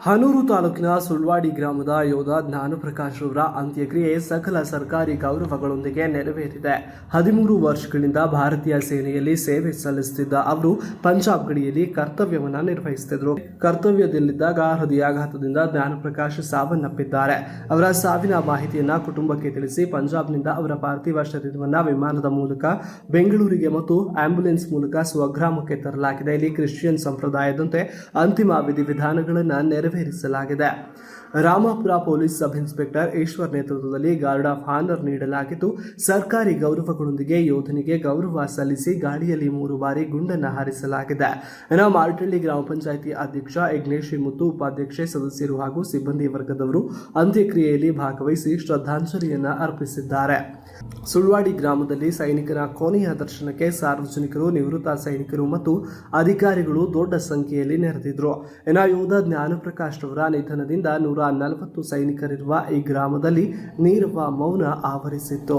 ಹನೂರು ತಾಲೂಕಿನ ಸುಳ್ವಾಡಿ ಗ್ರಾಮದ ಯೋಧ ಜ್ಞಾನಪ್ರಕಾಶ್ ಅವರ ಅಂತ್ಯಕ್ರಿಯೆ ಸಕಲ ಸರ್ಕಾರಿ ಗೌರವಗಳೊಂದಿಗೆ ನೆರವೇರಿದೆ. ಹದಿಮೂರು ವರ್ಷಗಳಿಂದ ಭಾರತೀಯ ಸೇನೆಯಲ್ಲಿ ಸೇವೆ ಸಲ್ಲಿಸುತ್ತಿದ್ದ ಅವರು ಪಂಜಾಬ್ ಗಡಿಯಲ್ಲಿ ಕರ್ತವ್ಯವನ್ನ ನಿರ್ವಹಿಸುತ್ತಿದ್ದರು. ಕರ್ತವ್ಯದಲ್ಲಿದ್ದಾಗ ಹೃದಯಾಘಾತದಿಂದ ಜ್ಞಾನಪ್ರಕಾಶ್ ಸಾವನ್ನಪ್ಪಿದ್ದಾರೆ. ಅವರ ಸಾವಿನ ಮಾಹಿತಿಯನ್ನು ಕುಟುಂಬಕ್ಕೆ ತಿಳಿಸಿ ಪಂಜಾಬ್ನಿಂದ ಅವರ ಪಾರ್ಥಿವ ಶರೀರವನ್ನು ವಿಮಾನದ ಮೂಲಕ ಬೆಂಗಳೂರಿಗೆ ಮತ್ತು ಆಂಬ್ಯುಲೆನ್ಸ್ ಮೂಲಕ ಸ್ವಗ್ರಾಮಕ್ಕೆ ತರಲಾಗಿದೆ. ಇಲ್ಲಿ ಕ್ರಿಶ್ಚಿಯನ್ ಸಂಪ್ರದಾಯದಂತೆ ಅಂತಿಮ ವಿಧಿವಿಧಾನಗಳನ್ನು ನೆರವೇರಿಸಲಾಗಿದೆ. Ramapura police sub inspector Eshwar ನೇತೃತ್ವದಲ್ಲಿ ಗಾರ್ಡ್ ಆಫ್ ಹಾನರ್ ನೀಡಲಾಗಿದ್ದು ಸರ್ಕಾರಿ ಗೌರವಗಳೊಂದಿಗೆ ಯೋಧನಿಗೆ ಗೌರವ ಸಲ್ಲಿಸಿ ಗಾಳಿಯಲ್ಲಿ ಮೂರು ಬಾರಿ ಗುಂಡನ್ನು ಹಾರಿಸಲಾಗಿದೆ. ಇನ್ನು ಮಾರ್ಟಳ್ಳಿ ಗ್ರಾಮ ಪಂಚಾಯಿತಿ ಅಧ್ಯಕ್ಷ ಯಜ್ಞೇಶ್ ಮುತ್ತು ಉಪಾಧ್ಯಕ್ಷೆ ಸದಸ್ಯರು ಹಾಗೂ ಸಿಬ್ಬಂದಿ ವರ್ಗದವರು ಅಂತ್ಯಕ್ರಿಯೆಯಲ್ಲಿ ಭಾಗವಹಿಸಿ ಶ್ರದ್ಧಾಂಜಲಿಯನ್ನು ಅರ್ಪಿಸಿದ್ದಾರೆ. ಸುಳ್ವಾಡಿ ಗ್ರಾಮದಲ್ಲಿ ಸೈನಿಕರ ಕೊನೆಯ ದರ್ಶನಕ್ಕೆ ಸಾರ್ವಜನಿಕರು, ನಿವೃತ್ತ ಸೈನಿಕರು ಮತ್ತು ಅಧಿಕಾರಿಗಳು ದೊಡ್ಡ ಸಂಖ್ಯೆಯಲ್ಲಿ ನೆರೆದಿದ್ರು. ಇನ್ನು ಯೋಧ ಜ್ಞಾನಪ್ರಕಾಶ್ ಅವರ ನಿಧನದಿಂದ ನೂರ ನಲವತ್ತು ಸೈನಿಕರಿರುವ ಈ ಗ್ರಾಮದಲ್ಲಿ ನೀರವ ಮೌನ ಆವರಿಸಿತ್ತು.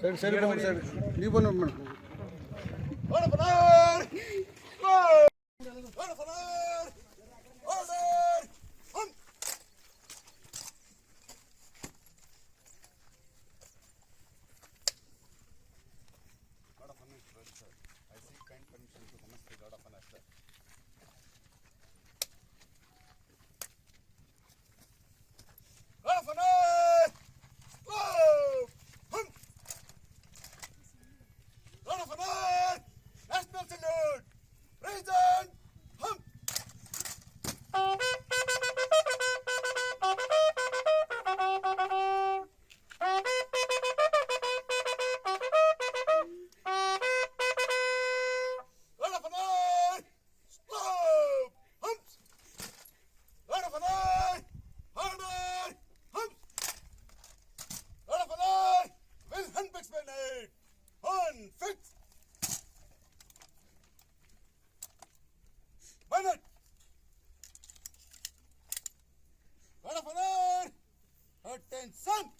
சரி சரி சரி. நீ பண்ண sir. I seek kind permission to host the God of an Sen